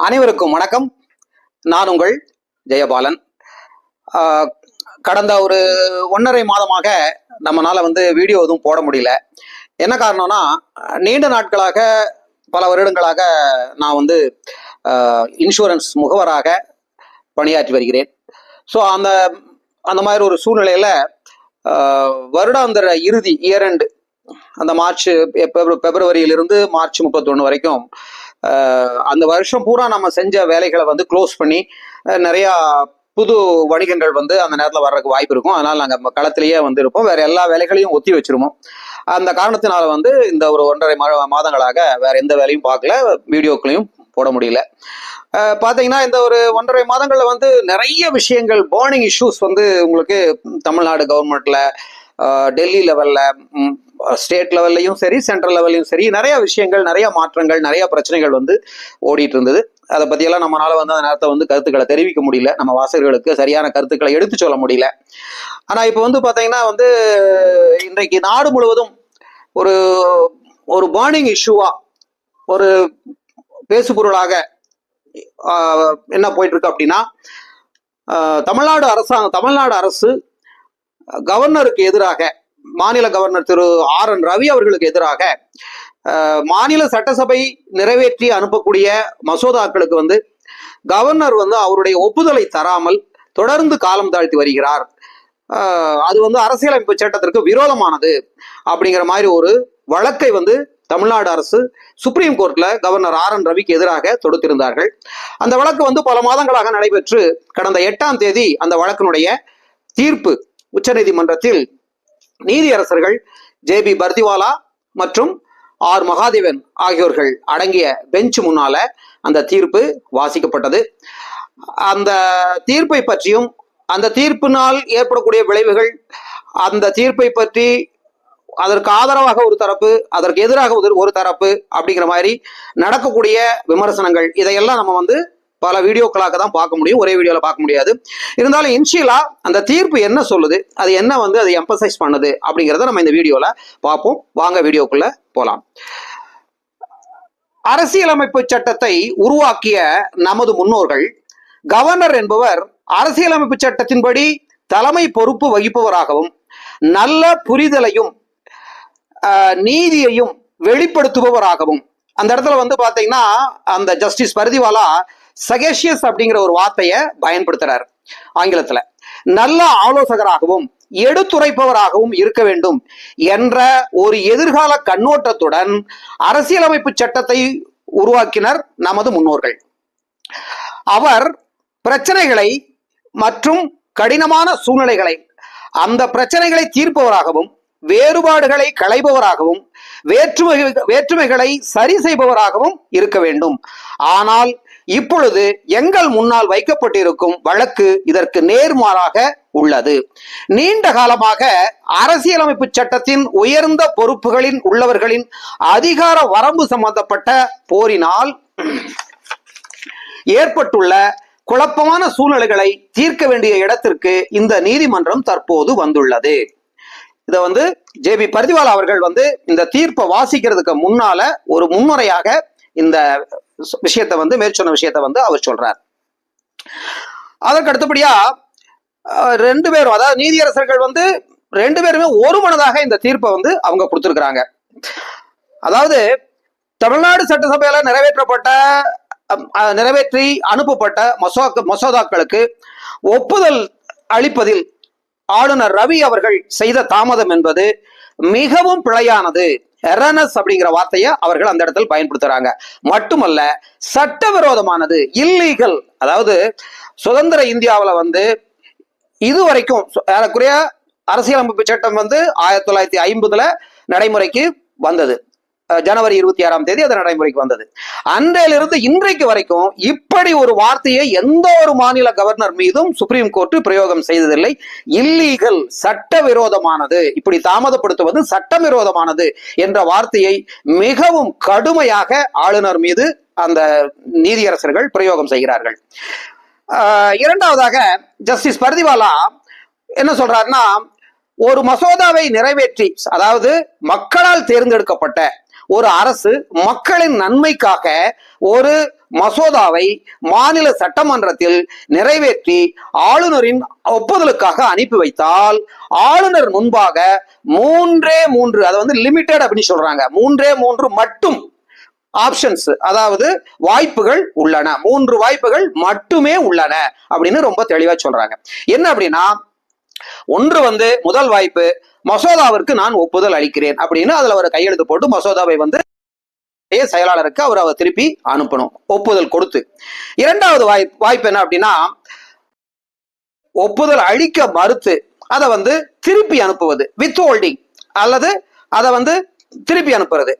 அனைவருக்கும் வணக்கம். நான் உங்கள் ஜெயபாலன். கடந்த ஒரு ஒன்றரை மாதமாக நம்மனால வந்து வீடியோ எதுவும் போட முடியல. என்ன காரணம்னா நீண்ட நாட்களாக பல வருடங்களாக நான் வந்து இன்சூரன்ஸ் முகவராக பணியாற்றி வருகிறேன். ஸோ அந்த அந்த மாதிரி ஒரு சூழ்நிலையில் வருடாந்திர இறுதி இயர் end அந்த மார்ச் பிப்ரவரியிலிருந்து மார்ச் முப்பத்தொன்று வரைக்கும் அந்த வருஷம் பூரா நம்ம செஞ்ச வேலைகளை வந்து க்ளோஸ் பண்ணி நிறையா புது வணிகங்கள் வந்து அந்த நேரத்தில் வர்றதுக்கு வாய்ப்பு இருக்கும். அதனால் நாங்கள் களத்திலேயே வந்து இருப்போம். வேற எல்லா வேலைகளையும் ஒத்தி வச்சிருவோம். அந்த காரணத்தினால வந்து இந்த ஒரு ஒன்றரை மாதங்களாக வேற எந்த வேலையும் பார்க்கல. வீடியோக்களையும் போட முடியல. பார்த்தீங்கன்னா இந்த ஒரு ஒன்றரை மாதங்களில் வந்து நிறைய விஷயங்கள் பேர்னிங் இஷ்யூஸ் வந்து உங்களுக்கு தமிழ்நாடு கவர்மெண்ட்ல டெல்லி லெவலில் ஸ்டேட் லெவல்லையும் சரி சென்ட்ரல் லெவல்லையும் சரி நிறைய விஷயங்கள் நிறைய மாற்றங்கள் நிறைய பிரச்சனைகள் வந்து ஓடிட்டு இருந்தது. அதை பற்றியெல்லாம் நம்மளால வந்து அந்த நேரத்தை வந்து கருத்துக்களை தெரிவிக்க முடியல. நம்ம வாசகர்களுக்கு சரியான கருத்துக்களை எடுத்து சொல்ல முடியல. ஆனால் இப்போ வந்து பார்த்தீங்கன்னா வந்து இன்றைக்கு நாடு முழுவதும் ஒரு ஒரு பேர்னிங் இஷ்யூவா ஒரு பேசுபொருளாக என்ன போயிட்டு இருக்கு அப்படின்னா தமிழ்நாடு அரசாங்கம் தமிழ்நாடு அரசு கவர்னருக்கு எதிராக மாநில governor Thiru R N Ravi அவர்களுக்கு எதிராக மாநில சட்டசபை நிறைவேற்றி அனுப்பக்கூடிய மசோதாக்களுக்கு வந்து கவர்னர் வந்து அவருடைய ஒப்புதலை தராமல் தொடர்ந்து காலம் தாழ்த்தி வருகிறார். அது வந்து அரசியலமைப்பு சட்டத்திற்கு விரோதமானது அப்படிங்கிற மாதிரி ஒரு வழக்கை வந்து தமிழ்நாடு அரசு சுப்ரீம் கோர்ட்ல கவர்னர் ஆர் என் ரவிக்கு எதிராக தொடுத்திருந்தார்கள். அந்த வழக்கு வந்து பல மாதங்களாக நடைபெற்று கடந்த எட்டாம் தேதி அந்த வழக்கினுடைய தீர்ப்பு உச்சநீதிமன்றத்தில் நீதியரசர்கள் ஜே பி பர்திவாலா மற்றும் ஆர் மகாதேவன் ஆகியோர்கள் அடங்கிய பெஞ்ச் முன்னால அந்த தீர்ப்பு வாசிக்கப்பட்டது. அந்த தீர்ப்பை பற்றியும் அந்த தீர்ப்பினால் ஏற்படக்கூடிய விளைவுகள் அந்த தீர்ப்பை பற்றி அதற்கு ஆதரவாக ஒரு தரப்பு அதற்கு எதிராக ஒரு ஒரு தரப்பு அப்படிங்கிற மாதிரி நடக்கக்கூடிய விமர்சனங்கள் இதையெல்லாம் நம்ம வந்து பல வீடியோக்களாக தான் பார்க்க முடியும் ஒரே வீடியோவில் பார்க்க முடியாது. இருந்தாலும் இன்ஷியலா அந்த தீர்ப்பு என்ன சொல்லுது அது என்ன வந்து அதை எம்பசைஸ் பண்ணுது அப்படிங்கிறத நம்ம இந்த வீடியோவில் பார்ப்போம். வாங்க வீடியோக்குள்ள போகலாம் அரசியலமைப்பு சட்டத்தை உருவாக்கிய நமது முன்னோர்கள் கவர்னர் என்பவர் அரசியலமைப்பு சட்டத்தின்படி தலைமை பொறுப்பு வகிப்பவராகவும் நல்ல புரிதலையும் ஆஹ், நீதியையும் வெளிப்படுத்துபவராகவும் அந்த இடத்துல வந்து பாத்தீங்கன்னா அந்த ஜஸ்டிஸ் பரிதிவாலா சகேஷியஸ் அப்படிங்கிற ஒரு வார்த்தையை பயன்படுத்துறாரு ஆங்கிலத்துல. நல்ல ஆலோசகராகவும் எடுத்துரைப்பவராகவும் இருக்க வேண்டும் என்ற ஒரு எதிர்கால கண்ணோட்டத்துடன் அரசியலமைப்பு சட்டத்தை உருவாக்கினர் நமது முன்னோர்கள். அவர் பிரச்சனைகளை மற்றும் கடினமான சூழ்நிலைகளை அந்த பிரச்சனைகளை தீர்ப்பவராகவும் வேறுபாடுகளை களைபவராகவும் வேற்றுமை வேற்றுமைகளை சரி செய்பவராகவும் இருக்க வேண்டும். ஆனால் இப்பொழுது எங்கள் முன்னால் வைக்கப்பட்டிருக்கும் வழக்கு இதற்கு நேர்மாறாக உள்ளது. நீண்ட காலமாக அரசியலமைப்பு சட்டத்தின் உயர்ந்த பொறுப்புகளின் உள்ளவர்களின் அதிகார வரம்பு சம்பந்தப்பட்ட போரினால் ஏற்பட்டுள்ள குழப்பமான சூழ்நிலைகளை தீர்க்க வேண்டிய இடத்திற்கு இந்த நீதிமன்றம் தற்போது வந்துள்ளது. இதை வந்து ஜே பி பரிதிவால் அவர்கள் வந்து இந்த தீர்ப்பை வாசிக்கிறதுக்கு முன்னால ஒரு முன்னுரையாக இந்த விஷயத்தை வந்து மேற்சொன்ன விஷயத்தை வந்து அவர் சொல்றார். அதற்கு அடுத்தபடியா அஹ், ரெண்டு பேரும் அதாவது நீதியரசர்கள் வந்து ரெண்டு பேருமே ஒரு மனதாக இந்த தீர்ப்பை வந்து அவங்க கொடுத்துருக்குறாங்க. அதாவது தமிழ்நாடு சட்டசபையில நிறைவேற்றப்பட்ட நிறைவேற்றி அனுப்பப்பட்ட மசோதா மசோதாக்களுக்கு ஒப்புதல் அளிப்பதில் ஆளுநர் ரவி அவர்கள் செய்த தாமதம் என்பது மிகவும் பிழையானது. எரனஸ் அப்படிங்கிற வார்த்தையை அவர்கள் அந்த இடத்தில் பயன்படுத்துறாங்க. மட்டுமல்ல சட்டவிரோதமானது இல்லீகல் அதாவது சுதந்திர இந்தியாவுல வந்து இதுவரைக்கும் ஏறக்குறைய அரசியலமைப்பு சட்டம் வந்து ஆயிரத்தி தொள்ளாயிரத்தி ஐம்பதுல நடைமுறைக்கு வந்தது. ஜனவரி இருபத்தி ஆறாம் தேதி அது நடைமுறைக்கு வந்தது. அன்றையிலிருந்து இன்றைக்கு வரைக்கும் இப்படி ஒரு வார்த்தையை எந்த ஒரு மாநில கவர்னர் மீதும் சுப்ரீம் கோர்ட் பிரயோகம் செய்ததில்லை. இல்லீகல் சட்டவிரோதமானது. இப்படி தாமதப்படுத்துவது சட்டவிரோதமானது என்ற வார்த்தையை மிகவும் கடுமையாக ஆளுநர் மீது அந்த நீதியரசர்கள் பிரயோகம் செய்கிறார்கள். ஆஹ் இரண்டாவதாக ஜஸ்டிஸ் பர்திவாலா என்ன சொல்றாருன்னா ஒரு மசோதாவை நிறைவேற்றி அதாவது மக்களால் தேர்ந்தெடுக்கப்பட்ட ஒரு அரசு மக்களின் நன்மைக்காக ஒரு மசோதாவை மாநில சட்டமன்றத்தில் நிறைவேற்றி ஆளுநரின் ஒப்புதலுக்காக அனுப்பி வைத்தால் ஆளுநர் முன்பாக மூன்றே மூன்று அதை வந்து லிமிட்டட் அப்படின்னு சொல்றாங்க. மூன்றே மூன்று மட்டும் ஆப்ஷன்ஸ் அதாவது வாய்ப்புகள் உள்ளன. மூன்று வாய்ப்புகள் மட்டுமே உள்ளன அப்படின்னு ரொம்ப தெளிவா சொல்றாங்க. என்ன அப்படின்னா ஒன்று வந்து முதல் வாய்ப்பு மசோதாவிற்கு நான் ஒப்புதல் அளிக்கிறேன் அப்படின்னு அதுல ஒரு கையெழுத்து போட்டு மசோதாவை வந்து செயலாளருக்கு அவர் அவர் திருப்பி அனுப்பணும் ஒப்புதல் கொடுத்து. இரண்டாவது வாய்ப்பு வாய்ப்பு என்ன அப்படின்னா ஒப்புதல் அளிக்க மறுத்து அதை வந்து திருப்பி அனுப்புவது வித் ஹோல்டிங் அல்லது அதை வந்து திருப்பி அனுப்புறது.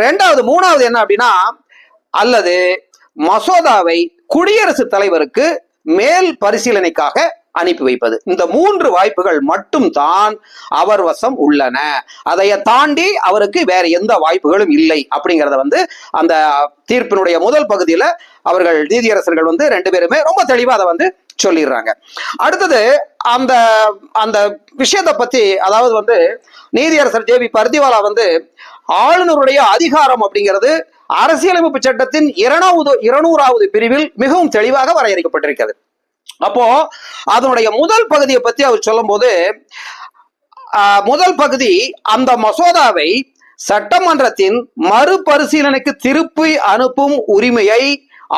ரெண்டாவது மூணாவது என்ன அப்படின்னா அல்லது மசோதாவை குடியரசுத் தலைவருக்கு மேல் பரிசீலனைக்காக அனுப்பி வைப்பது. இந்த மூன்று வாய்ப்புகள் மட்டும் தான் அவர் வசம் உள்ளன. அதைய தாண்டி அவருக்கு வேற எந்த வாய்ப்புகளும் இல்லை அப்படிங்கறத வந்து அந்த தீர்ப்பினுடைய முதல் பகுதியில அவர்கள் நீதியரசர்கள் வந்து ரெண்டு பேருமே ரொம்ப தெளிவா அதை வந்து சொல்லிடுறாங்க. அடுத்தது அந்த அந்த விஷயத்தை பத்தி அதாவது வந்து நீதியரசர் ஜே பி பர்திவாலா வந்து ஆளுநருடைய அதிகாரம் அப்படிங்கிறது அரசியலமைப்பு சட்டத்தின் இருநூறு இருநூறாவது பிரிவில் மிகவும் தெளிவாக வரையறுக்கப்பட்டிருக்கிறது. அப்போ அதனுடைய முதல் பகுதியை பத்தி அவர் சொல்லும் போது முதல் பகுதி அந்த மசோதாவை சட்டமன்றத்தின் மறுபரிசீலனைக்கு திருப்பி அனுப்பும் உரிமையை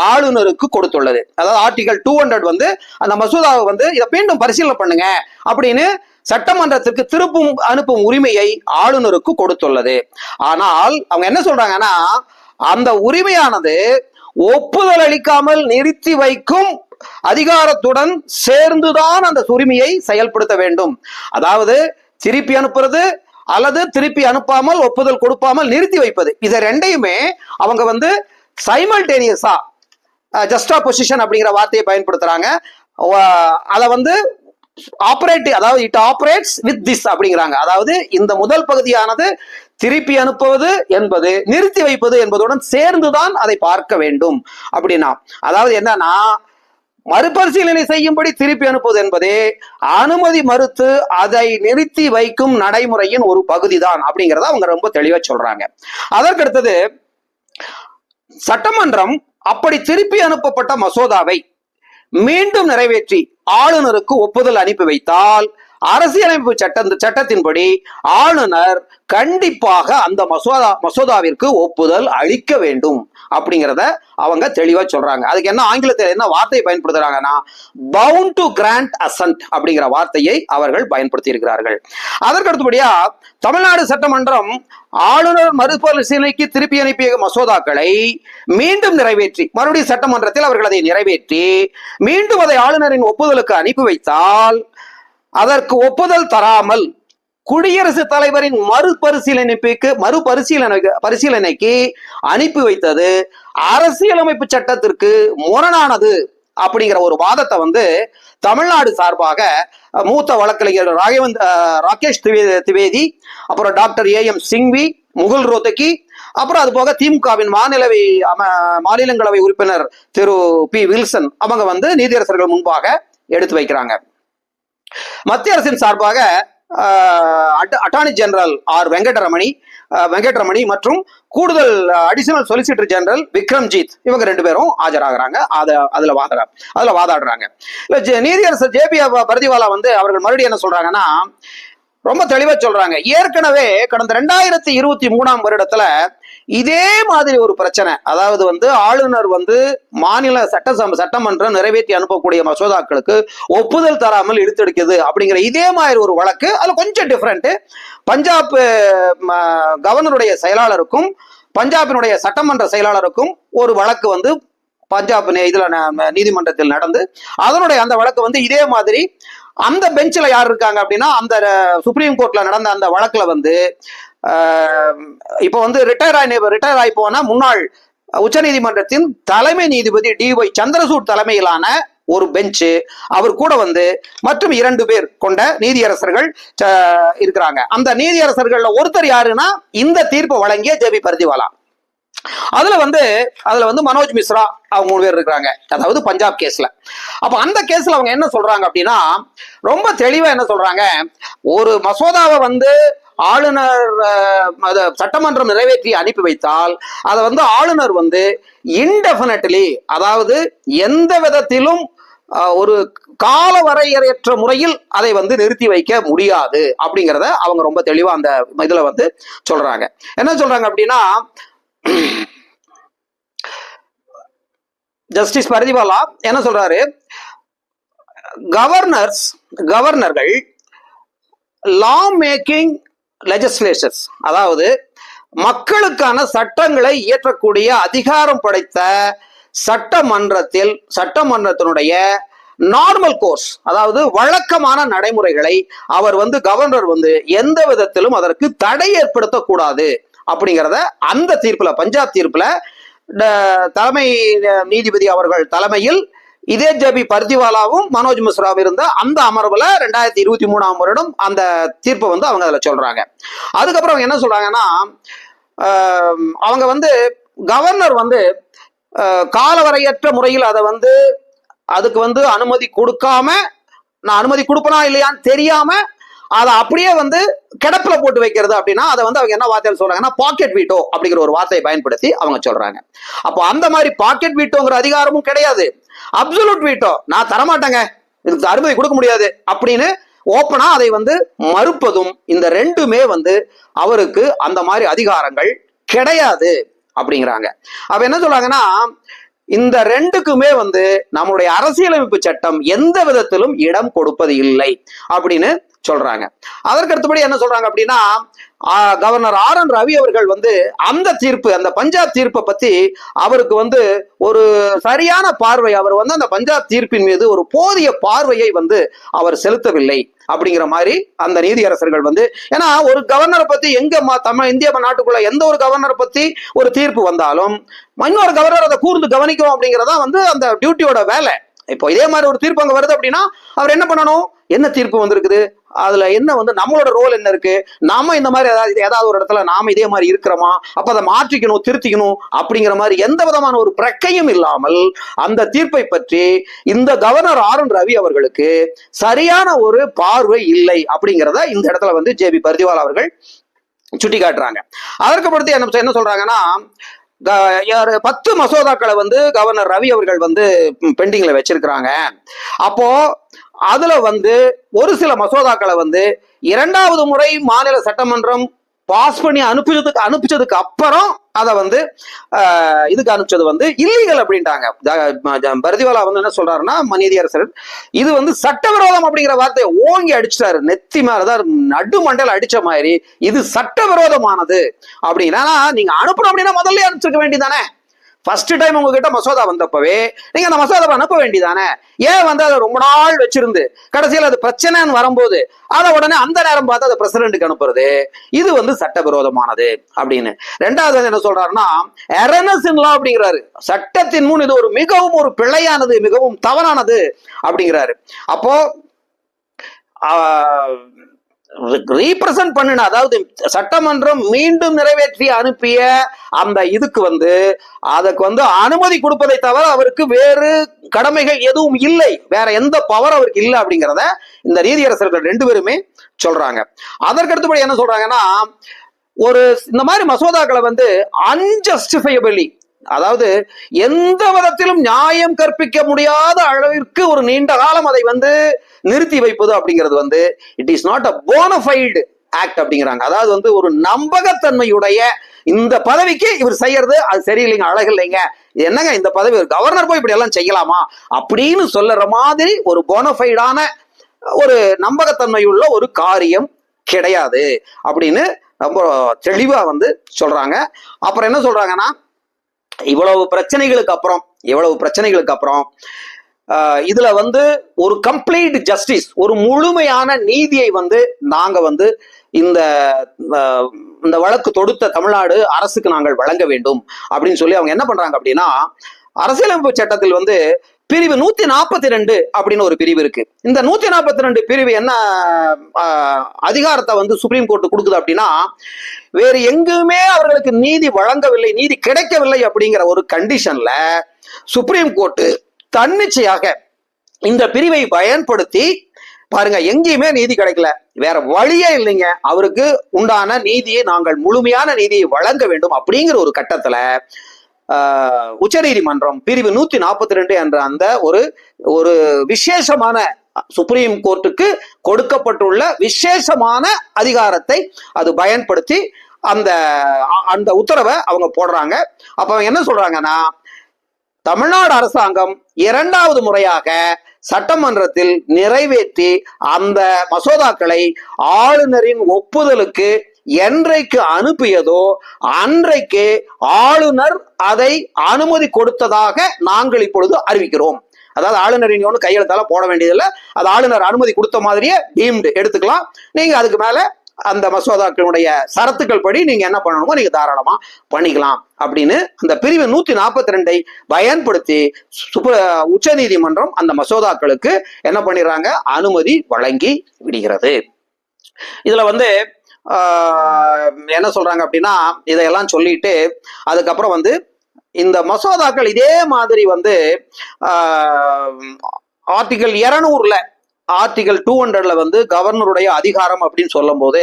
ஆளுநருக்கு கொடுத்துள்ளது. அதாவது ஆர்டிகல் டூ ஹண்ட்ரட் வந்து அந்த மசோதாவை வந்து இதை மீண்டும் பரிசீலனை பண்ணுங்க அப்படின்னு சட்டமன்றத்திற்கு திருப்பும் அனுப்பும் உரிமையை ஆளுநருக்கு கொடுத்துள்ளது. ஆனால் அவங்க என்ன சொல்றாங்கன்னா அந்த உரிமையானது ஒப்புதல் அளிக்காமல் நிறுத்தி வைக்கும் அதிகாரத்துடன் சேர்ந்துதான் அந்த உரிமையை செயல்படுத்த வேண்டும். அதாவது திருப்பி அனுப்புறது அல்லது திருப்பி அனுப்பாமல் ஒப்புதல் கொடுப்பாமல் நிறுத்தி வைப்பது. இதை ரெண்டையுமே அவங்க வந்து சைமல்டேனியஸா ஜஸ்டா பொசிஷன் அப்படிங்கிற வார்த்தையை பயன்படுத்துறாங்க. அதை வந்து ஆப்ரேட் அதாவது இட் ஆப்ரேட்ஸ் வித் திஸ் அப்படிங்கிறாங்க. அதாவது இந்த முதல் பகுதியானது திருப்பி அனுப்புவது என்பது நிறுத்தி வைப்பது என்பதுடன் சேர்ந்துதான் அதை பார்க்க வேண்டும் அப்படின்னா. அதாவது என்னன்னா மறுபரிசீலனை செய்யும்படி திருப்பி அனுப்புவது என்பதே அனுமதி மறுத்து அதை நிறுத்தி வைக்கும் நடைமுறையின் ஒரு பகுதிதான் அப்படிங்கிறத அவங்க ரொம்ப தெளிவா சொல்றாங்க. அதற்கடுத்தது சட்டமன்றம் அப்படி திருப்பி அனுப்பப்பட்ட மசோதாவை மீண்டும் நிறைவேற்றி ஆளுநருக்கு ஒப்புதல் அனுப்பி வைத்தால் அரசியலமைப்பு சட்ட சட்டத்தின்படி ஆளுநர் கண்டிப்பாக அந்த மசோதா மசோதாவிற்கு ஒப்புதல் அளிக்க வேண்டும் அப்படிங்கிறத அவங்க தெளிவா சொல்றாங்க. அதுக்கு என்ன ஆங்கிலத்தில் என்ன வார்த்தையை பயன்படுத்துறாங்கன்னா பவுண்ட் டு கிராண்ட் அசன்ட் அப்படிங்கிற வார்த்தையை அவர்கள் பயன்படுத்தி இருக்கிறார்கள் அதற்கு அடுத்தபடியா தமிழ்நாடு சட்டமன்றம் ஆளுநர் மறுபரிசீலனைக்கு திருப்பி அனுப்பிய மசோதாக்களை மீண்டும் நிறைவேற்றி மறுபடியும் சட்டமன்றத்தில் அவர்கள் அதை நிறைவேற்றி மீண்டும் அதை ஆளுநரின் ஒப்புதலுக்கு அனுப்பி வைத்தால் அதற்கு ஒப்புதல் தராமல் குடியரசுத் தலைவரின் மறுபரிசீலனைக்கு மறுபரிசீலனை பரிசீலனைக்கு அனுப்பி வைத்தது அரசியலமைப்பு சட்டத்திற்கு முரணானது அப்படிங்கிற ஒரு வாதத்தை வந்து தமிழ்நாடு சார்பாக மூத்த வழக்கறிஞர் ராகவந்த் ராகேஷ் திவே- திவேதி அப்புறம் doctor A M Singhvi Mukul Rohatgi அப்புறம் அது போக திமுகவின் மாநிலவை அம- மாநிலங்களவை உறுப்பினர் திரு பி வில்சன் அவங்க வந்து நீதியரசர்கள் முன்பாக எடுத்து வைக்கிறாங்க. மத்திய அரசின் சார்பாக attorney general R Venkataramani Venkataramani மற்றும் கூடுதல் அடிஷனல் சொலிசிட்டர் ஜெனரல் விக்ரம்ஜீத் இவங்க ரெண்டு பேரும் ஆஜராகிறாங்க. அத அதுல வாத அதுல வாதாடுறாங்க. இல்ல ஜெ- நீதியரசர் ஜேபி பரதிவாலா வந்து அவர்கள் மறுபடியும் என்ன சொல்றாங்கன்னா ரொம்ப தெளிவா சொல்றாங்க. ஏற்கனவே கடந்த ரெண்டாயிரத்தி இருபத்தி மூணாம் வருடத்துல இதே மாதிரி ஒரு பிரச்சனை. அதாவது வந்து ஆளுநர் வந்து மாநில சட்ட சட்டமன்றம் நிறைவேற்றி அனுப்பக்கூடிய மசோதாக்களுக்கு ஒப்புதல் தராமல் இழுத்தெடுக்குது அப்படிங்கிற இதே மாதிரி ஒரு வழக்கு. அது கொஞ்சம் டிஃப்ரெண்ட் பஞ்சாப் கவர்னருடைய செயலாளருக்கும் பஞ்சாபினுடைய சட்டமன்ற செயலாளருக்கும் ஒரு வழக்கு வந்து பஞ்சாப் இதுல நீதிமன்றத்தில் நடந்து அதனுடைய அந்த வழக்கு வந்து இதே மாதிரி அந்த பெஞ்சில் யார் இருக்காங்க அப்படின்னா அந்த சுப்ரீம் கோர்ட்ல நடந்த அந்த வழக்குல வந்து இப்போ வந்து ரிட்டையர் ஆகி ரிட்டையர் ஆகி போன முன்னாள் உச்சநீதிமன்றத்தின் தலைமை நீதிபதி டி ஒய் சந்திரசூட் தலைமையிலான ஒரு பெஞ்சு அவர் கூட வந்து மற்றும் இரண்டு பேர் கொண்ட நீதியரசர்கள் இருக்கிறாங்க. அந்த நீதியரசர்கள்ல ஒருத்தர் யாருன்னா இந்த தீர்ப்பை வழங்கிய ஜெபி பர்திவாலா. அதுல வந்து அதுல வந்து மனோஜ் மிஸ்ரா அவங்க மூணு பேர் இருக்கிறாங்க. அதாவது பஞ்சாப் கேஸ்ல. அப்ப அந்த கேஸ்ல அவங்க என்ன சொல்றாங்க அப்படின்னா ரொம்ப தெளிவா என்ன சொல்றாங்க ஒரு மசோதாவை வந்து ஆளுநர் சட்டமன்றம் நிறைவேற்றி அனுப்பி வைத்தால் அதை வந்து ஆளுநர் வந்து இன்டெஃபினட்லி அதாவது எந்த விதத்திலும் ஒரு கால வரையறையற்ற முறையில் அதை வந்து நிறுத்தி வைக்க முடியாது அப்படிங்கிறத அவங்க ரொம்ப தெளிவா அந்த இதுல வந்து சொல்றாங்க. என்ன சொல்றாங்க அப்படின்னா ஜஸ்டிஸ் பரிதிபாலா என்ன சொல்றாரு? கவர்னர்ஸ் கவர்னர்கள் லா மேக்கிங் லெஜிஸ்லேஷன்ஸ் அதாவது மக்களுக்கான சட்டங்களை இயற்றக்கூடிய அதிகாரம் படைத்த சட்டமன்றத்தில் சட்டமன்றத்தினுடைய நார்மல் கோர்ஸ் அதாவது வழக்கமான நடைமுறைகளை அவர் வந்து கவர்னர் வந்து எந்த விதத்திலும் அதற்கு தடை ஏற்படுத்தக்கூடாது அப்படிங்கிறத அந்த தீர்ப்புல பஞ்சாப் தீர்ப்புல தலைமை நீதிபதி அவர்கள் தலைமையில் இதே ஜபி பர்திவாலாவும் மனோஜ் மிஸ்ராவும் இருந்த அந்த அமர்வுல ரெண்டாயிரத்தி இருபத்தி மூணாம் வருடம் அந்த தீர்ப்பை வந்து அவங்க அதில் சொல்றாங்க. அதுக்கப்புறம் அவங்க என்ன சொல்றாங்கன்னா அவங்க வந்து கவர்னர் வந்து காலவரையற்ற முறையில் அதை வந்து அதுக்கு வந்து அனுமதி கொடுக்காம நான் அனுமதி கொடுப்பனா இல்லையான்னு தெரியாம அதை அப்படியே வந்து கிடப்பில் போட்டு வைக்கிறது அப்படின்னா அதை வந்து அவங்க என்ன வார்த்தையில் சொல்றாங்கன்னா பாக்கெட் வீட்டோ அப்படிங்கிற ஒரு வார்த்தையை பயன்படுத்தி அவங்க சொல்றாங்க. அப்போ அந்த மாதிரி பாக்கெட் வீட்டோங்கிற அதிகாரமும் கிடையாது. அப்சலூட் வீட்டோ நான் தரமாட்டேங்க. இதுக்கு அனுமதி கொடுக்க முடியாது. அப்படின்னு ஓப்பனா அதை வந்து மறுப்பதும் இந்த ரெண்டுமே வந்து அவருக்கு அந்த மாதிரி அதிகாரங்கள் கிடையாது அப்படிங்கிறாங்க. அப்ப என்ன சொல்றாங்கன்னா இந்த ரெண்டுக்குமே வந்து நம்மளுடைய அரசியலமைப்பு சட்டம் எந்த விதத்திலும் இடம் கொடுப்பது இல்லை அப்படின்னு சொல்றாங்க. அதற்கு அடுத்தபடி என்ன சொல்றாங்க அப்படின்னா கவர்னர் ஆர் என் ரவி அவர்கள் வந்து அந்த தீர்ப்பு அந்த பஞ்சாப் தீர்ப்பை பத்தி அவருக்கு வந்து ஒரு சரியான பார்வை. அவர் வந்து அந்த பஞ்சாப் தீர்ப்பின் மீது ஒரு போதிய பார்வையை வந்து அவர் செலுத்தவில்லை அப்படிங்கிற மாதிரி அந்த நீதியரசர்கள் வந்து ஏன்னா ஒரு கவர்னரை பத்தி எங்க தமிழ் இந்திய நாட்டுக்குள்ள எந்த ஒரு கவர்னரை பத்தி ஒரு தீர்ப்பு வந்தாலும் இன்னொரு கவர்னர் அதை கூர்ந்து கவனிக்கும் அப்படிங்கிறதா வந்து அந்த டியூட்டியோட வேலை. இப்போ இதே மாதிரி ஒரு தீர்ப்பு அங்கே வருது அப்படின்னா அவர் என்ன பண்ணணும்? என்ன தீர்ப்பு வந்திருக்குது? அதுல என்ன வந்து நம்மளோட ரோல் என்ன இருக்கு? நாம இந்த மாதிரி ஏதாவது ஏதாவது ஒரு இடத்துல நாம இதே மாதிரி இருக்கிறோமா? அப்ப அதை மாற்றிக்கணும் திருத்திக்கணும் அப்படிங்கிற மாதிரி எந்த விதமான ஒரு பிரக்கையும் இல்லாமல் அந்த தீர்ப்பை பற்றி இந்த கவர்னர் ஆர் என் ரவி அவர்களுக்கு சரியான ஒரு பார்வை இல்லை அப்படிங்கிறத இந்த இடத்துல வந்து ஜே பி பர்திவால் அவர்கள் சுட்டி காட்டுறாங்க அதற்கு படுத்து என்ன என்ன சொல்றாங்கன்னா பத்து மசோதாக்களை வந்து கவர்னர் ரவி அவர்கள் வந்து பெண்டிங்ல வச்சிருக்கிறாங்க. அப்போ அதுல வந்து ஒரு சில மசோதாக்களை வந்து இரண்டாவது முறை மாநில சட்டமன்றம் பாஸ் பண்ணி அனுப்பிச்சதுக்கு அனுப்பிச்சதுக்கு அப்புறம் அதை வந்து ஆஹ், இதுக்கு அனுப்பிச்சது வந்து இல்லீகல் அப்படின்ட்டாங்க. பரதிவாலா வந்து என்ன சொல்றாருன்னா நீதியரசர் இது வந்து சட்டவிரோதம் அப்படிங்கிற வார்த்தையை ஓங்கி அடிச்சிட்டாரு. நெத்தி மேலதான் நடுமண்டல் அடிச்ச மாதிரி இது சட்டவிரோதமானது அப்படின்னா. நீங்க அனுப்பணும் அப்படின்னா முதல்ல அனுப்பிச்சிருக்க வேண்டியதானே ஃபர்ஸ்ட் டைம் உங்ககிட்ட மசோதா வந்தப்பவே நீங்க அந்த மசோதாவை அனுப்ப வேண்டியதானே? ஏன் வந்து அதை ரொம்ப நாள் வச்சிருந்து கடைசியில் அது பிரச்சனைன்னு வரும்போது அதை உடனே அந்த நேரம் பார்த்து அதை பிரசிடென்ட்டுக்கு அனுப்புறது? இது வந்து சட்டவிரோதமானது அப்படின்னு. ரெண்டாவது என்ன சொல்றாருன்னா எரனஸ் இன்லா அப்படிங்கிறாரு. சட்டத்தின் முன் இது ஒரு மிகவும் ஒரு பிழையானது மிகவும் தவறானது அப்படிங்கிறாரு. அப்போ ரீப்ரசன்ட் பண்ணின அதாவது சட்டமன்றம் மீண்டும் நிறைவேற்றி அனுப்பிய அந்த இதுக்கு வந்து அதுக்கு வந்து அனுமதி கொடுப்பதை தவிர அவருக்கு வேறு கடமைகள் எதுவும் இல்லை. வேற எந்த பவர் அவருக்கு இல்லை அப்படிங்கிறத இந்த நீதியரசர்கள் ரெண்டு பேருமே சொல்றாங்க. அதற்கு அடுத்தபடி என்ன சொல்றாங்கன்னா ஒரு இந்த மாதிரி மசோதாக்களை வந்து அன்ஜஸ்டிஃபையபிளி அதாவது எந்த விதத்திலும் நியாயம் கற்பிக்க முடியாத அளவிற்கு ஒரு நீண்ட காலம் அதை வந்து நிறுத்தி வைப்பது அப்படிங்கிறது வந்து it is not a bona fide act அப்படிங்கிறாங்க. அதாவது வந்து ஒரு நம்பகத்தன்மையுடைய இந்த பதவிக்கு இவர் செய்யறது அது சரியில்லைங்க அழகு இல்லைங்க என்னங்க இந்த பதவி ஒரு கவர்னர் போய் இப்படி எல்லாம் செய்யலாமா? அப்படின்னு சொல்லுற மாதிரி ஒரு போனஃபைடான ஒரு நம்பகத்தன்மையுள்ள ஒரு காரியம் கிடையாது அப்படின்னு ரொம்ப தெளிவா வந்து சொல்றாங்க. அப்புறம் என்ன சொல்றாங்கன்னா இவ்வளவு பிரச்சனைகளுக்கு அப்புறம் இவ்வளவு பிரச்சனைகளுக்கு அப்புறம் ஆஹ், இதுல வந்து ஒரு கம்ப்ளீட் ஜஸ்டிஸ் ஒரு முழுமையான நீதியை வந்து நாங்க வந்து இந்த ஆஹ், இந்த வழக்கு தொடுத்த தமிழ்நாடு அரசுக்கு நாங்கள் வழங்க வேண்டும் அப்படின்னு சொல்லி அவங்க என்ன பண்றாங்க அப்படின்னா அரசியலமைப்பு சட்டத்தில் வந்து பிரிவு நூத்தி நாற்பத்தி ரெண்டு அப்படின்னு ஒரு பிரிவு இருக்கு. இந்த நூத்தி நாற்பத்தி ரெண்டு பிரிவு என்ன அதிகாரத்தை வந்து சுப்ரீம் கோர்ட் கொடுக்குது அப்படின்னா வேறு எங்குமே அவர்களுக்கு நீதி வழங்கவில்லை நீதி கிடைக்கவில்லை அப்படிங்கிற ஒரு கண்டிஷன்ல சுப்ரீம் கோர்ட் தன்னிச்சையாக இந்த பிரிவை பயன்படுத்தி பாருங்க எங்கேயுமே நீதி கிடைக்கல. வேற வழியே இல்லைங்க. அவருக்கு உண்டான நீதியை நாங்கள் முழுமையான நீதியை வழங்க வேண்டும் அப்படிங்கிற ஒரு கட்டத்துல உச்சநீதிமன்றம் பிரிவு நூத்தி நாற்பத்தி ரெண்டு என்ற அந்த ஒரு ஒரு விசேஷமான சுப்ரீம் கோர்ட்டுக்கு கொடுக்கப்பட்டுள்ள விசேஷமான அதிகாரத்தை அது பயன்படுத்தி அந்த அ- அந்த உத்தரவை அவங்க போடுறாங்க. அப்ப அவங்க என்ன சொல்றாங்கன்னா தமிழ்நாடு அரசாங்கம் இரண்டாவது முறையாக சட்டமன்றத்தில் நிறைவேற்றி அந்த மசோதாக்களை ஆளுநரின் ஒப்புதலுக்கு என்றைக்கு அனுப்பியதோ அன்றைக்கு ஆளுநர் அதை அனுமதி கொடுத்ததாக நாங்கள் இப்பொழுது அறிவிக்கிறோம். அதாவது ஆளுநரின் ஒன்று கையெழுத்தால போட வேண்டியதில்லை. அது ஆளுநர் அனுமதி கொடுத்த மாதிரியே டீம்டு எடுத்துக்கலாம். நீங்க அதுக்கு மேல அந்த மசோதாக்களுடைய சரத்துக்கள் படி நீங்க என்ன பண்ணணுமோ நீங்க தாராளமா பண்ணிக்கலாம் அப்படின்னு அந்த பிரிவு நூத்தி நாற்பத்தி ரெண்டை பயன்படுத்தி சுப்ர உச்ச நீதிமன்றம் அந்த மசோதாக்களுக்கு என்ன பண்ணிடுறாங்க? அனுமதி வழங்கி விடுகிறது. இதுல வந்து என்ன சொல்றாங்க அப்படின்னா இதையெல்லாம் சொல்லிட்டு அதுக்கப்புறம் வந்து இந்த மசோதாக்கள் இதே மாதிரி வந்து ஆர்டிகல் இருநூறுல ஆர்டிகல் டூ ஹண்ட்ரட்ல வந்து கவர்னருடைய அதிகாரம் அப்படின்னு சொல்லும் போது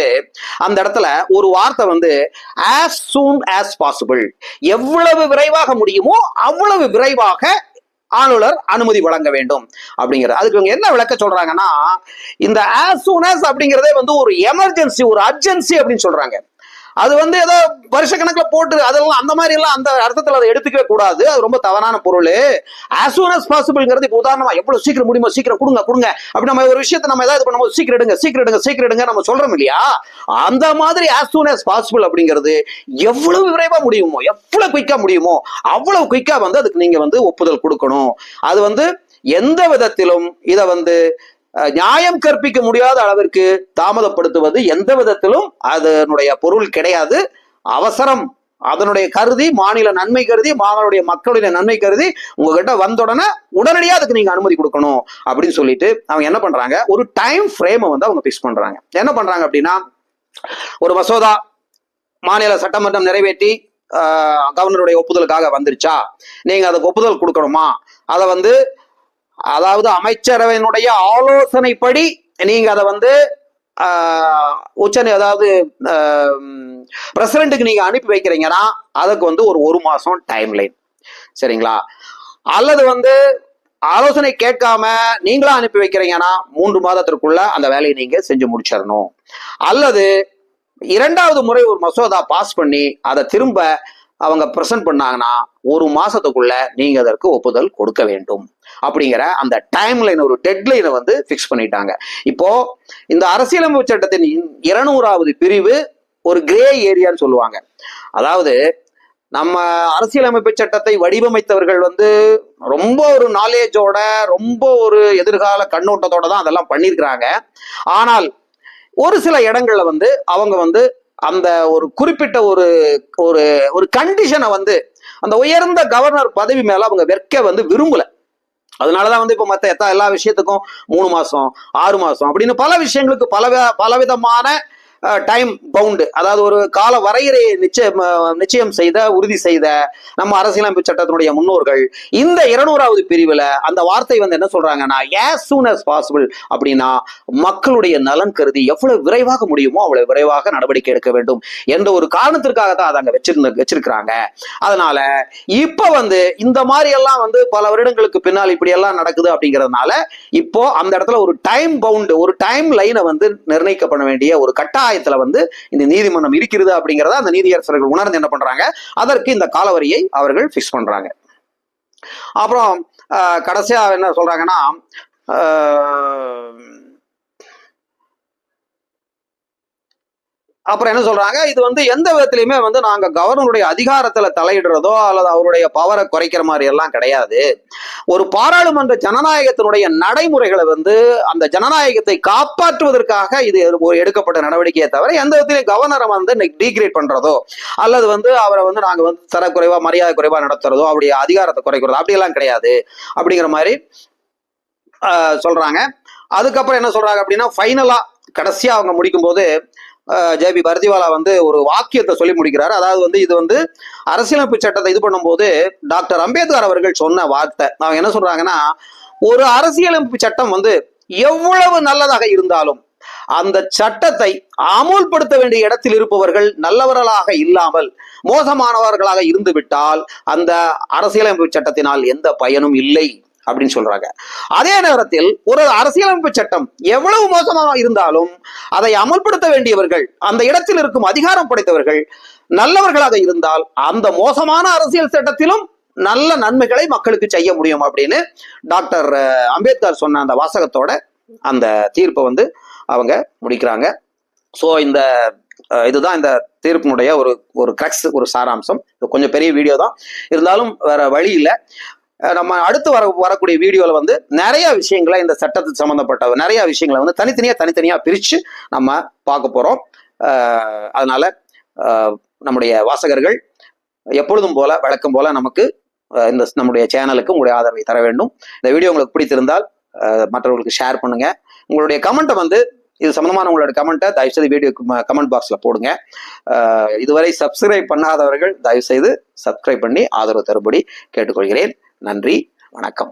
அந்த இடத்துல ஒரு வார்த்தை வந்து ஆஸ் சூன் ஆஸ் பாசிபிள் எவ்வளவு விரைவாக முடியுமோ அவ்வளவு விரைவாக ஆளுநர் அனுமதி வழங்க வேண்டும் அப்படிங்கிறது. அதுக்கு இவங்க என்ன விளக்க சொல்றாங்கன்னா இந்த ஆஸ் சூன் அப்படிங்கிறதே வந்து ஒரு எமர்ஜென்சி ஒரு அர்ஜென்சி அப்படின்னு சொல்றாங்க. அது வந்து ஏதோ வருஷ கணக்குல போட்டு அதெல்லாம் அந்த மாதிரி எல்லாம் அந்த அர்த்தத்துல அதை எடுத்துக்கவே கூடாது. அது ரொம்ப தவறான பொருள். As சூன் அஸ் பாசிபிள்ங்கிறது இப்போ உதாரணமா எவ்வளவு சீக்கிரம் முடியுமோ சீக்கிரம் கொடுங்க கொடுங்க. அப்படி நம்ம ஒரு விஷயத்த நம்ம ஏதாவது பண்ணும்போது சீக்கிரம் எடுங்க சீக்கிரம் எடுங்க சீக்கிரம் எடுங்க நம்ம சொல்றோம் இல்லையா? அந்த மாதிரி ஆஸ் சூன் அஸ் பாசிபிள் அப்படிங்கிறது எவ்வளவு விரைவா முடியுமோ எவ்வளவு குயிக்கா முடியுமோ அவ்வளவு குயிக்கா வந்து அதுக்கு நீங்க வந்து ஒப்புதல் கொடுக்கணும். அது வந்து எந்த விதத்திலும் இதை வந்து நியாயம் கற்பிக்க முடியாத அளவிற்கு தாமதப்படுத்துவது எந்த விதத்திலும் அதனுடைய பொருள் கிடையாது. அவசரம். அதனுடைய கருதி மாநில நன்மை கருதி மாநில மக்களுடைய நன்மை கருதி உங்ககிட்ட வந்த உடனே உடனடியாக அதுக்கு நீங்க அனுமதி கொடுக்கணும் அப்படின்னு சொல்லிட்டு அவங்க என்ன பண்றாங்க? ஒரு டைம் ஃப்ரேமை வந்து அவங்க பிக்ஸ் பண்றாங்க. என்ன பண்றாங்க அப்படின்னா ஒரு மசோதா மாநில சட்டமன்றம் நிறைவேற்றி கவர்னருடைய ஒப்புதலுக்காக வந்துருச்சா? நீங்க அதுக்கு ஒப்புதல் கொடுக்கணுமா? அதை வந்து அதாவது அமைச்சரவையினுடைய ஆலோசனைப்படி நீங்க அதை வந்து உச்ச அதாவது பிரசிடண்ட்டுக்கு நீங்க அனுப்பி வைக்கிறீங்கன்னா அதுக்கு வந்து ஒரு ஒரு மாசம் டைம் லைன் சரிங்களா? அல்லது வந்து ஆலோசனை கேட்காம நீங்களா அனுப்பி வைக்கிறீங்கன்னா மூன்று மாதத்திற்குள்ள அந்த வேலையை நீங்க செஞ்சு முடிச்சிடணும். அல்லது இரண்டாவது முறை ஒரு மசோதா பாஸ் பண்ணி அதை திரும்ப அவங்க ப்ரெசென்ட் பண்ணாங்கன்னா ஒரு மாசத்துக்குள்ள நீங்க அதற்கு ஒப்புதல் கொடுக்க வேண்டும். அப்படிங்கிற அந்த டைம் லைன் ஒரு டெட்லைனை வந்து ஃபிக்ஸ் பண்ணிட்டாங்க. இப்போ இந்த அரசியலமைப்பு சட்டத்தின் இருநூறாவது பிரிவு ஒரு கிரே ஏரியான்னு சொல்லுவாங்க. அதாவது நம்ம அரசியலமைப்பு சட்டத்தை வடிவமைத்தவர்கள் வந்து ரொம்ப ஒரு நாலேஜோட ரொம்ப ஒரு எதிர்கால கண்ணோட்டத்தோட தான் அதெல்லாம் பண்ணியிருக்கிறாங்க ஆனால் ஒரு சில இடங்கள்ல வந்து அவங்க வந்து அந்த ஒரு குறிப்பிட்ட ஒரு ஒரு ஒரு கண்டிஷனை வந்து அந்த உயர்ந்த கவர்னர் பதவி மேல அவங்க வெற்க வந்து விரும்பல. அதனாலதான் வந்து இப்ப மத்த எத்தா எல்லா விஷயத்துக்கும் மூணு மாசம் ஆறு மாசம் அப்படின்னு பல விஷயங்களுக்கு பல பலவிதமான டைம் பவுண்டு அதாவது ஒரு கால வரையறையை நிச்சயம் நிச்சயம் செய்த உறுதி செய்த நம்ம அரசியலமைப்பு சட்டத்தினுடைய முன்னோர்கள். இந்த இருநூறாவது பிரிவில் அந்த வார்த்தை வந்து என்ன சொல்றாங்கன்னா as சூன் அஸ் பாசிபிள் அப்படின்னா மக்களுடைய நலன் கருதி எவ்வளவு விரைவாக முடியுமோ அவ்வளவு விரைவாக நடவடிக்கை எடுக்க வேண்டும் என்ற ஒரு காரணத்திற்காக தான் அதை அங்கே வச்சிருந்த வச்சிருக்கிறாங்க. அதனால இப்போ வந்து இந்த மாதிரி எல்லாம் வந்து பல வருடங்களுக்கு பின்னால் இப்படி எல்லாம் நடக்குது அப்படிங்கிறதுனால இப்போ அந்த இடத்துல ஒரு டைம் பவுண்டு ஒரு டைம் லைனை வந்து நிர்ணயிக்கப்பட வேண்டிய ஒரு கட்டாயத்துல வந்து இந்த நீதிமன்றம் இருக்கிறது அப்படிங்கிறத அந்த நீதியரசர்கள் உணர்ந்து என்ன பண்றாங்க? அதற்கு இந்த காலவரியை அவர்கள் ஃபிக்ஸ் பண்றாங்க. அப்புறம் ஆஹ், கடைசியா என்ன சொல்றாங்கன்னா அப்புறம் என்ன சொல்றாங்க? இது வந்து எந்த விதத்திலையுமே வந்து நாங்க கவர்னருடைய அதிகாரத்துல தலையிடுறதோ அல்லது அவருடைய பவரை குறைக்கிற மாதிரி எல்லாம் கிடையாது. ஒரு பாராளுமன்ற ஜனநாயகத்தினுடைய நடைமுறைகளை வந்து அந்த ஜனநாயகத்தை காப்பாற்றுவதற்காக இது ஒரு எடுக்கப்பட்ட நடவடிக்கையை தவிர எந்த விதத்திலையும் கவர்னரை வந்து டீக்ரேட் பண்றதோ அல்லது வந்து அவரை வந்து நாங்க வந்து தரக்குறைவா மரியாதை குறைவா நடத்துறதோ அப்படி அதிகாரத்தை குறைக்கிறதோ அப்படியெல்லாம் கிடையாது. அப்படிங்கிற மாதிரி ஆஹ், சொல்றாங்க. அதுக்கப்புறம் என்ன சொல்றாங்க அப்படின்னா ஃபைனலா கடைசியா அவங்க முடிக்கும் போது ஜேபி பர்திவாலா வந்து ஒரு வாக்கியத்தை சொல்லி முடிக்கிறார். அதாவது வந்து இது வந்து அரசியலமைப்பு சட்டத்தை இது பண்ணும்போது டாக்டர் அம்பேத்கர் அவர்கள் சொன்ன வார்த்தை. அவங்க என்ன சொல்றாங்கன்னா ஒரு அரசியலமைப்பு சட்டம் வந்து எவ்வளவு நல்லதாக இருந்தாலும் அந்த சட்டத்தை அமுல்படுத்த வேண்டிய இடத்தில் இருப்பவர்கள் நல்லவர்களாக இல்லாமல் மோசமானவர்களாக இருந்துவிட்டால் அந்த அரசியலமைப்பு சட்டத்தினால் எந்த பயனும் இல்லை. அப்படின்னு சொல்றாங்க. அதே நேரத்தில் ஒரு அரசியலமைப்பு சட்டம் எவ்வளவு மோசமாக இருந்தாலும் அதை அமல்படுத்த வேண்டியவர்கள் அந்த இடத்தில் இருக்கும் அதிகாரம் படைத்தவர்கள் நல்லவர்களாக இருந்தால் அந்த மோசமான அரசியல் சட்டத்திலும் நல்ல நன்மைகளை மக்களுக்கு செய்ய முடியும் அப்படின்னு டாக்டர் அம்பேத்கர் சொன்ன அந்த வாசகத்தோட அந்த தீர்ப்பை வந்து அவங்க முடிக்கிறாங்க. ஸோ இந்த இதுதான் இந்த தீர்ப்பினுடைய ஒரு ஒரு கிரக்ஸ் ஒரு சாராம்சம். இது கொஞ்சம் பெரிய வீடியோ தான். இருந்தாலும் வேற வழி இல்லை. நம்ம அடுத்து வர வரக்கூடிய வீடியோவில் வந்து நிறைய விஷயங்களை இந்த சட்டத்துக்கு சம்மந்தப்பட்ட நிறைய விஷயங்களை வந்து தனித்தனியாக தனித்தனியாக பிரித்து நம்ம பார்க்க போகிறோம் அதனால் நம்முடைய வாசகர்கள் எப்பொழுதும் போல வழக்கம் போல நமக்கு இந்த நம்முடைய சேனலுக்கு உங்களுடைய ஆதரவை தர வேண்டும். இந்த வீடியோ உங்களுக்கு பிடித்திருந்தால் மற்றவர்களுக்கு ஷேர் பண்ணுங்க. உங்களுடைய கமெண்ட்டை வந்து இது சம்மந்தமான உங்களோட கமெண்ட்டை தயவுசெய்து வீடியோ கமெண்ட் பாக்ஸில் போடுங்க. இதுவரை சப்ஸ்கிரைப் பண்ணாதவர்கள் தயவுசெய்து சப்ஸ்கிரைப் பண்ணி ஆதரவு தரும்படி கேட்டுக்கொள்கிறேன். நன்றி வணக்கம்.